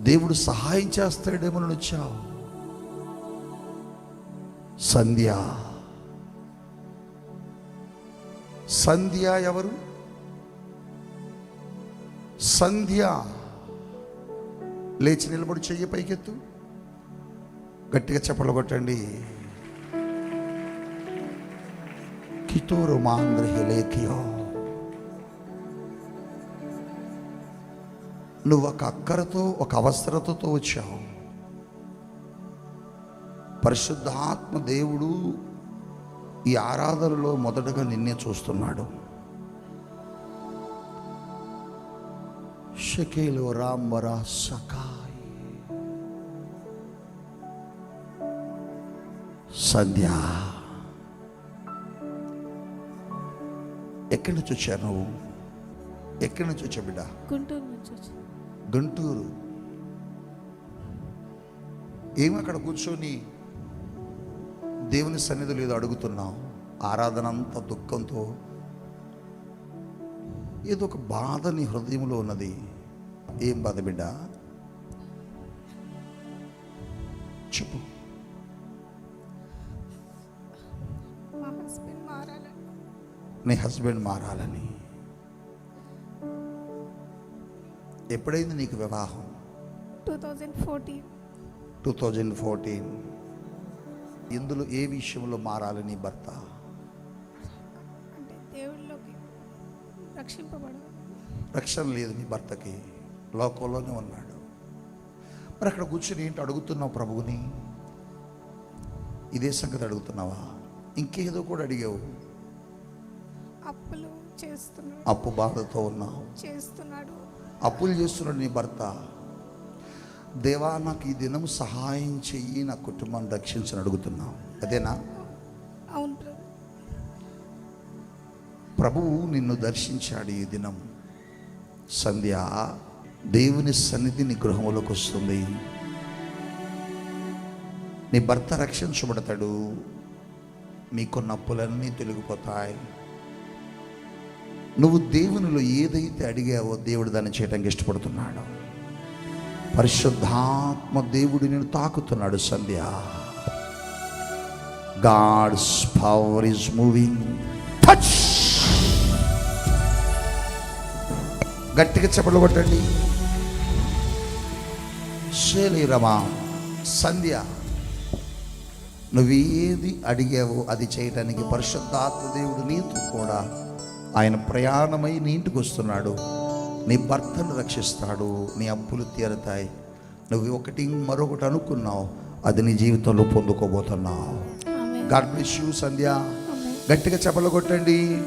దేవుడు సహాయం చేస్తాడేమో వచ్చావు? సంధ్య. సంధ్య ఎవరు? సంధ్య. లేచి నిలబడి చెయ్యి పైకెత్తు. గట్టిగా చెప్పలు కొట్టండి. కితోరు మాంగ్రహిలేకియో నువ్వు ఒక అక్కరతో ఒక అవసరతతో వచ్చావు. పరిశుద్ధాత్మ దేవుడు ఈ ఆరాధనలో మొదటగా నిన్నే చూస్తున్నాడు. షకేలు రాంబరా సకాయ్. సంధ్యా. ఎక్కడి నుంచి వచ్చావు నువ్వు? ఎక్కడి నుంచి వచ్చావు బిడ్డ? గుంటూరు నుంచి వచ్చి గుంటూరు. ఏమి అక్కడ కూర్చొని దేవుని సన్నిధిలో ఏదో అడుగుతున్నావు? ఆరాధన అంతా దుఃఖంతో. ఏదో ఒక బాధ నీ హృదయంలో ఉన్నది. ఏం బాధ బిడ్డ? చెప్పు. నీ హస్బెండ్ మారాలని. ఎప్పుడైంది నీకు వివాహం? Two thousand fourteen two thousand fourteen ఇందులో ఏ విషయంలో మారాలని భర్త? అంటే దేవుళ్ళలోకి రక్షింపబడాలి రక్షణ లేదు నీ భర్తకి. లోకంలోనే ఉన్నాడు. మరి అక్కడ కూర్చొని ఏంటి అడుగుతున్నావు ప్రభువుని? ఇదే సంగతి అడుగుతున్నావా? ఇంకేదో కూడా అడిగావు? అప్పులు చేస్తున్నాడు. అప్పు బాధతో ఉన్నావు. చేస్తున్నాడు. అప్పులు చేస్తున్నాడు నీ భర్త. దేవా నాకు ఈ దినం సహాయం చెయ్యి నా కుటుంబాన్ని రక్షించని అడుగుతున్నావు. అదేనా? అవును ప్రభు. ప్రభువు నిన్ను దర్శించాడు ఈ దినం. సంధ్య దేవుని సన్నిధి నీ గృహంలోకి వస్తుంది. నీ భర్త రక్షించబడతాడు. మీకున్న అప్పులన్నీ తొలగిపోతాయి. నువ్వు దేవునిలో ఏదైతే అడిగావో దేవుడు దాన్ని చేయడానికి ఇష్టపడుతున్నాడు. పరిశుద్ధాత్మ దేవుడు నేను తాకుతున్నాడు Sandhya. God's power is moving touch గట్టిగా చెప్పలు కొట్టండి. శైలీరమా సంధ్య నువ్వేది అడిగావో అది చేయటానికి పరిశుద్ధాత్మ దేవుడు నీతో కూడా ఆయన ప్రయాణమై నీ ఇంటికి వస్తున్నాడు. నీ భర్తను రక్షిస్తాడు. నీ అప్పులు తీరతాయి. నువ్వు ఒకటి మరొకటి అనుకున్నావు. అది నీ జీవితంలో పొందుకోబోతున్నావు. God bless you Sandhya. గట్టిగా చెప్పలు కొట్టండి.